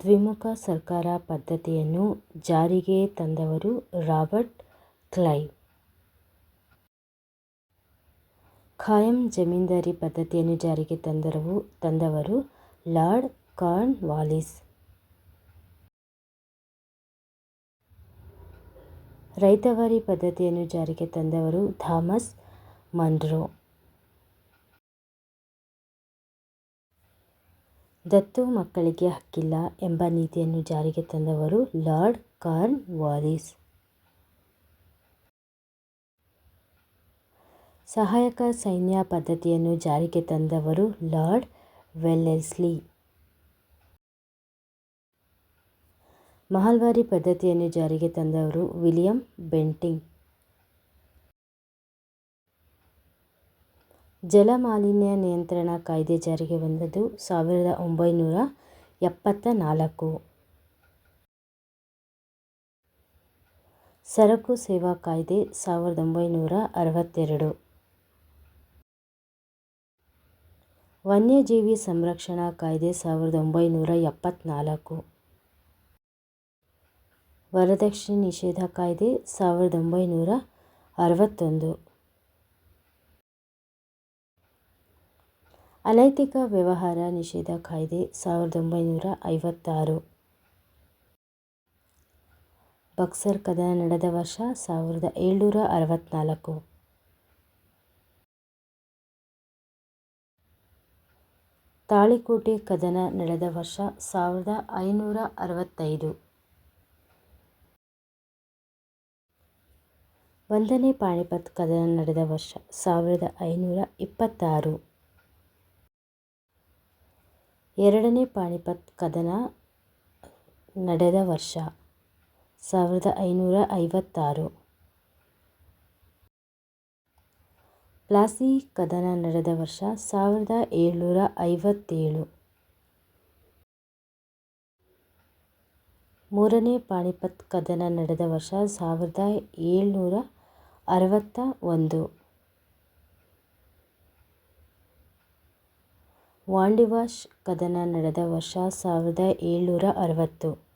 ದ್ವಿಮುಖ ಸರ್ಕಾರ ಪದ್ಧತಿಯನ್ನು ಜಾರಿಗೆ ತಂದವರು ರಾಬರ್ಟ್ ಕ್ಲೈವ್. ಖಾಯಂ ಜಮೀನ್ದಾರಿ ಪದ್ಧತಿಯನ್ನು ಜಾರಿಗೆ ತಂದವರು ಲಾರ್ಡ್ ಕಾರ್ನ್ ವಾಲಿಸ್. ರೈತವಾರಿ ಪದ್ಧತಿಯನ್ನು ಜಾರಿಗೆ ತಂದವರು ಥಾಮಸ್ ಮನ್ರೋ. ದತ್ತು ಮಕ್ಕಳಿಗೆ ಹಕ್ಕಿಲ್ಲ ಎಂಬ ನೀತಿಯನ್ನು ಜಾರಿಗೆ ತಂದವರು ಲಾರ್ಡ್ ಕಾರ್ನ್ ವಾರಿಸ್ ಸಹಾಯಕ ಸೈನ್ಯ ಪದ್ಧತಿಯನ್ನು ಜಾರಿಗೆ ತಂದವರು ಲಾರ್ಡ್ ವೆಲ್ಲೆಸ್ಲಿ. ಮಹಲ್ವಾರಿ ಪದ್ಧತಿಯನ್ನು ಜಾರಿಗೆ ತಂದವರು ವಿಲಿಯಂ ಬೆಂಟಿಂಕ್. ಜಲಮಾಲಿನ್ಯ ನಿಯಂತ್ರಣ ಕಾಯ್ದೆ ಜಾರಿಗೆ ಬಂದದ್ದು ಸಾವಿರದ ಒಂಬೈನೂರ ಎಪ್ಪತ್ತ ನಾಲ್ಕು. ಸರಕು ಸೇವಾ ಕಾಯ್ದೆ ಸಾವಿರದ ಒಂಬೈನೂರ ಅರವತ್ತೆರಡು. ವನ್ಯಜೀವಿ ಸಂರಕ್ಷಣಾ ಕಾಯ್ದೆ ಸಾವಿರದ ಒಂಬೈನೂರ ಎಪ್ಪತ್ತ್ನಾಲ್ಕು ವರದಕ್ಷಿಣೆ ನಿಷೇಧ ಕಾಯ್ದೆ ಸಾವಿರದ ಒಂಬೈನೂರ ಅರವತ್ತೊಂದು. ಅನೈತಿಕ ವ್ಯವಹಾರ ನಿಷೇಧ ಕಾಯ್ದೆ ಸಾವಿರದ ಒಂಬೈನೂರ ಐವತ್ತಾರು. ಬಕ್ಸರ್ ಕದನ ನಡೆದ ವರ್ಷ ಸಾವಿರದ ಏಳುನೂರ ಅರವತ್ನಾಲ್ಕು. ತಾಳಿಕೋಟೆ ಕದನ ನಡೆದ ವರ್ಷ ಸಾವಿರದ ಐನೂರ ಅರವತ್ತೈದು. ಒಂದನೇ ಪಾಣಿಪತ್ ಕದನ ನಡೆದ ವರ್ಷ ಸಾವಿರದ ಐನೂರ ಇಪ್ಪತ್ತಾರು. ಎರಡನೇ ಪಾಣಿಪತ್ ಕದನ ನಡೆದ ವರ್ಷ, ಸಾವಿರದ ಐನೂರ ಐವತ್ತಾರು. ಪ್ಲಾಸಿ ಕದನ ನಡೆದ ವರ್ಷ, ಸಾವಿರದ ಏಳುನೂರ ಐವತ್ತೇಳು. ಮೂರನೇ ಪಾಣಿಪತ್ ಕದನ ನಡೆದ ವರ್ಷ, ಸಾವಿರದ ಏಳುನೂರ ಅರವತ್ತ ಒಂದು. ವಾಂಡಿವಾಶ್ ಕದನ ನಡೆದ ವರ್ಷ ಸಾವಿರದ ಏಳುನೂರ ಅರವತ್ತು.